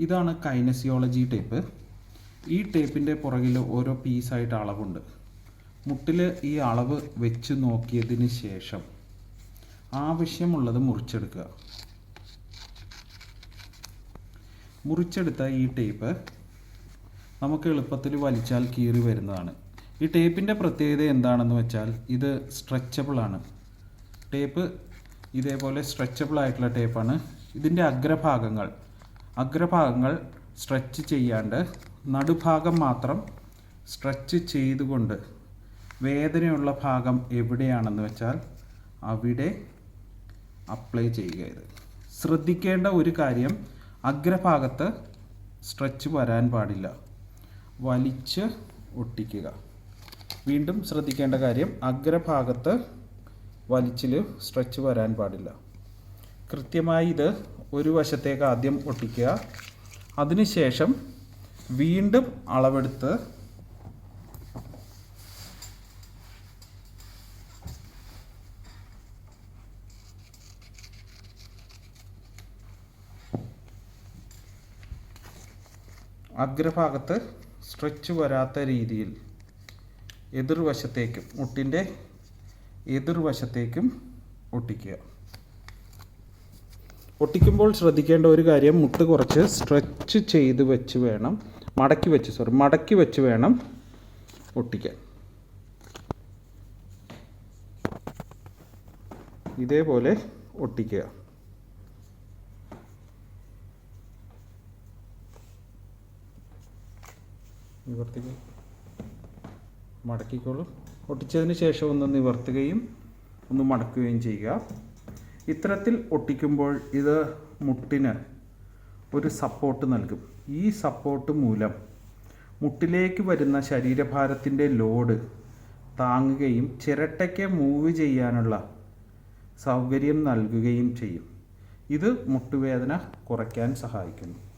ഇതാണ് kinesiology tape. ഈ ടേപ്പിന്റെ പുറകിൽ ഓരോ പീസായിട്ട് അളവുണ്ട്. മുട്ടിൽ ഈ അളവ് വെച്ച് നോക്കിയതിന് ശേഷം ആവശ്യമുള്ളത് മുറിച്ചെടുക്കുക. മുറിച്ചെടുത്ത ഈ ടേപ്പ് നമുക്ക് എളുപ്പത്തിൽ വലിച്ചാൽ കീറി വരുന്നതാണ്. ഈ ടേപ്പിന്റെ പ്രത്യേകത എന്താണെന്ന് വെച്ചാൽ ഇത് സ്ട്രെച്ചബിളാണ് ടേപ്പ് ഇതേപോലെ സ്ട്രെച്ചബിൾ ആയിട്ടുള്ള ടേപ്പാണ്. ഇതിന്റെ അഗ്രഭാഗങ്ങൾ അഗ്രഭാഗങ്ങൾ സ്ട്രെച്ച് ചെയ്യാണ്ട് നടുഭാഗം മാത്രം സ്ട്രെച്ച് ചെയ്തുകൊണ്ട് വേദനയുള്ള ഭാഗം എവിടെയാണെന്ന് വെച്ചാൽ അവിടെ അപ്ലൈ ചെയ്യുക ഇത്. ശ്രദ്ധിക്കേണ്ട ഒരു കാര്യം അഗ്രഭാഗത്ത് സ്ട്രെച്ച് വരാൻ പാടില്ല. വലിച്ച് ഒട്ടിക്കുക. വീണ്ടും ശ്രദ്ധിക്കേണ്ട കാര്യം അഗ്രഭാഗത്ത് വലിച്ചിൽ സ്ട്രെച്ച് വരാൻ പാടില്ല. കൃത്യമായി ഇത് ഒരു വശത്തേക്ക് ആദ്യം ഒട്ടിക്കുക. അതിനുശേഷം വീണ്ടും അളവെടുത്ത് അഗ്രഭാഗത്ത് സ്ട്രെച്ച് വരാത്ത രീതിയിൽ എതിർവശത്തേക്കും മുട്ടിന്റെ എതിർവശത്തേക്കും ഒട്ടിക്കുക. ഒട്ടിക്കുമ്പോൾ ശ്രദ്ധിക്കേണ്ട ഒരു കാര്യം മുട്ട് കുറച്ച് സ്ട്രെച്ച് ചെയ്ത് വെച്ച് വേണം. മടക്കി വെച്ച് സോറി മടക്കി വെച്ച് വേണം ഒട്ടിക്കാൻ ഇതേപോലെ ഒട്ടിക്കുക. നിവർത്തിക്കുക മടക്കിക്കോളൂ. ഒട്ടിച്ചതിന് ശേഷം ഒന്ന് നിവർത്തുകയും ഒന്ന് മടക്കുകയും ചെയ്യുക. ഇത്തരത്തിൽ ഒട്ടിക്കുമ്പോൾ ഇത് മുട്ടിന് ഒരു സപ്പോർട്ട് നൽകും. ഈ സപ്പോർട്ട് മൂലം മുട്ടിലേക്ക് വരുന്ന ശരീരഭാരത്തിന്റെ ലോഡ് താങ്ങുകയും ചിരട്ടയ്ക്ക് മൂവ് ചെയ്യാനുള്ള സൗകര്യം നൽകുകയും ചെയ്യും. ഇത് മുട്ടുവേദന കുറയ്ക്കാൻ സഹായിക്കുന്നു.